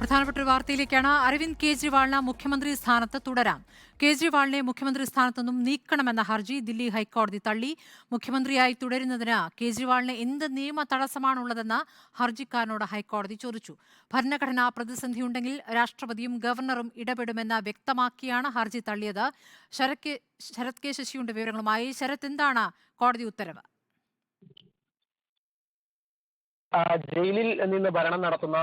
പ്രധാനപ്പെട്ട ഒരു വാർത്തയിലേക്കാണ് അരവിന്ദ് കെജ്രിവാളിന് മുഖ്യമന്ത്രി സ്ഥാനത്ത് തുടരാം. കേജ്രിവാളിനെ മുഖ്യമന്ത്രി സ്ഥാനത്തു നിന്നും നീക്കണമെന്ന ഹർജി ദില്ലി ഹൈക്കോടതി തള്ളി. മുഖ്യമന്ത്രിയായി തുടരുന്നതിന് കേജ്രിവാളിന് എന്ത് നിയമ തടസ്സമാണുള്ളതെന്ന് ഹർജിക്കാരനോട് ഹൈക്കോടതി ചോദിച്ചു. ഭരണഘടനാ പ്രതിസന്ധിയുണ്ടെങ്കിൽ രാഷ്ട്രപതിയും ഗവർണറും ഇടപെടുമെന്ന് വ്യക്തമാക്കിയാണ് ഹർജി തള്ളിയത്. ശരത് കെ ശരത് കെ ശശിയുടെ വിവരങ്ങളുമായി ശരത് എന്താണ് കോടതി ഉത്തരവ്? ജയിലിൽ നിന്ന് ഭരണം നടത്തുന്ന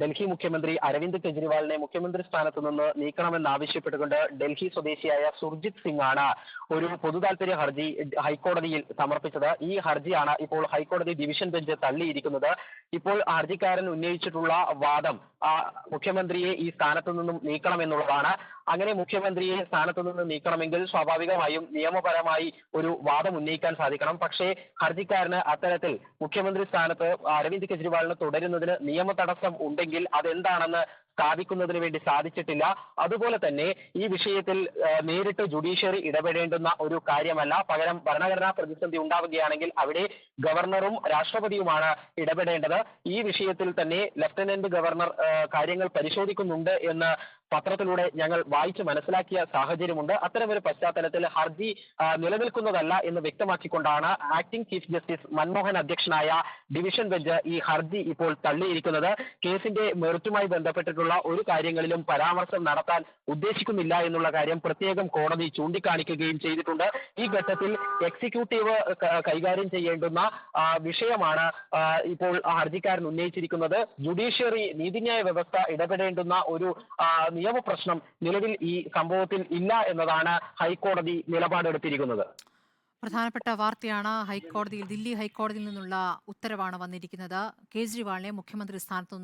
ഡൽഹി മുഖ്യമന്ത്രി അരവിന്ദ് കെജ്രിവാളിനെ മുഖ്യമന്ത്രി സ്ഥാനത്ത് നിന്ന് നീക്കണമെന്ന് ആവശ്യപ്പെട്ടുകൊണ്ട് ഡൽഹി സ്വദേശിയായ സുർജിത് സിംഗ് ആണ് ഒരു പൊതു താല്പര്യ ഹർജി ഹൈക്കോടതിയിൽ സമർപ്പിച്ചത്. ഈ ഹർജിയാണ് ഇപ്പോൾ ഹൈക്കോടതി ഡിവിഷൻ ബെഞ്ച് തള്ളിയിരിക്കുന്നത്. ഇപ്പോൾ ഹർജിക്കാരൻ ഉന്നയിച്ചിട്ടുള്ള വാദം മുഖ്യമന്ത്രിയെ ഈ സ്ഥാനത്ത് നിന്നും നീക്കണമെന്നുള്ളതാണ്. അങ്ങനെ മുഖ്യമന്ത്രിയെ സ്ഥാനത്ത് നിന്ന് നീക്കണമെങ്കിൽ സ്വാഭാവികമായും നിയമപരമായി ഒരു വാദം ഉന്നയിക്കാൻ സാധിക്കണം. പക്ഷേ ഹർജിക്കാരന് അത്തരത്തിൽ മുഖ്യമന്ത്രി സ്ഥാനത്ത് അരവിന്ദ് കെജ്രിവാളിന് തുടരുന്നതിന് നിയമ തടസ്സം ഉണ്ടെങ്കിൽ അതെന്താണെന്ന് സ്ഥാപിക്കുന്നതിന് വേണ്ടി സാധിച്ചിട്ടില്ല. അതുപോലെ തന്നെ ഈ വിഷയത്തിൽ നേരിട്ട് ജുഡീഷ്യറി ഇടപെടേണ്ടുന്ന ഒരു കാര്യമല്ല. പകരം ഭരണഘടനാ പ്രതിസന്ധി ഉണ്ടാവുകയാണെങ്കിൽ അവിടെ ഗവർണറും രാഷ്ട്രപതിയുമാണ് ഇടപെടേണ്ടത്. ഈ വിഷയത്തിൽ തന്നെ ലഫ്റ്റനന്റ് ഗവർണർ കാര്യങ്ങൾ പരിശോധിക്കുന്നുണ്ട് എന്ന് പത്രത്തിലൂടെ ഞങ്ങൾ വായിച്ച് മനസ്സിലാക്കിയ സാഹചര്യമുണ്ട്. അത്തരമൊരു പശ്ചാത്തലത്തിൽ ഹർജി നിലനിൽക്കുന്നതല്ല എന്ന് വ്യക്തമാക്കിക്കൊണ്ടാണ് ആക്ടിംഗ് ചീഫ് ജസ്റ്റിസ് മൻമോഹൻ അധ്യക്ഷനായ ഡിവിഷൻ ബെഞ്ച് ഈ ഹർജി ഇപ്പോൾ തള്ളിയിരിക്കുന്നത്. കേസിന്റെ മെറിറ്റുമായി ബന്ധപ്പെട്ടിട്ടുള്ള ഒരു കാര്യങ്ങളിലും പരാമർശം നടത്താൻ ഉദ്ദേശിക്കുന്നില്ല എന്നുള്ള കാര്യം പ്രത്യേകം കോടതി ചൂണ്ടിക്കാണിക്കുകയും ചെയ്തിട്ടുണ്ട്. ഈ ഘട്ടത്തിൽ എക്സിക്യൂട്ടീവ് കൈകാര്യം ചെയ്യേണ്ടുന്ന വിഷയമാണ് ഇപ്പോൾ ഹർജിക്കാരൻ ഉന്നയിച്ചിരിക്കുന്നത്. ജുഡീഷ്യറി നീതിന്യായ വ്യവസ്ഥ ഇടപെടേണ്ടുന്ന ഒരു നിയമപ്രശ്നം നിലവിൽ ഈ സംഭവത്തിൽ ഇല്ല എന്നതാണ് ഹൈക്കോടതി നിലപാടെടുത്തിരിക്കുന്നത്. പ്രധാനപ്പെട്ട വാർത്തയാണ് ഹൈക്കോടതിയിൽ ദില്ലി ഹൈക്കോടതിയിൽ നിന്നുള്ള ഉത്തരവാണ് വന്നിരിക്കുന്നത്. കേജ്രിവാളിനെ മുഖ്യമന്ത്രി സ്ഥാനത്തു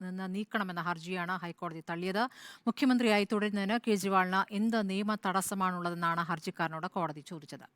നിന്ന് നീക്കണമെന്ന ഹർജിയാണ് ഹൈക്കോടതി തള്ളിയത്. മുഖ്യമന്ത്രിയായി തുടരുന്നതിന് കേജ്രിവാളിന് എന്ത് നിയമ തടസ്സമാണുള്ളതെന്നാണ് ഹർജിക്കാരനോട് കോടതി ചോദിച്ചത്.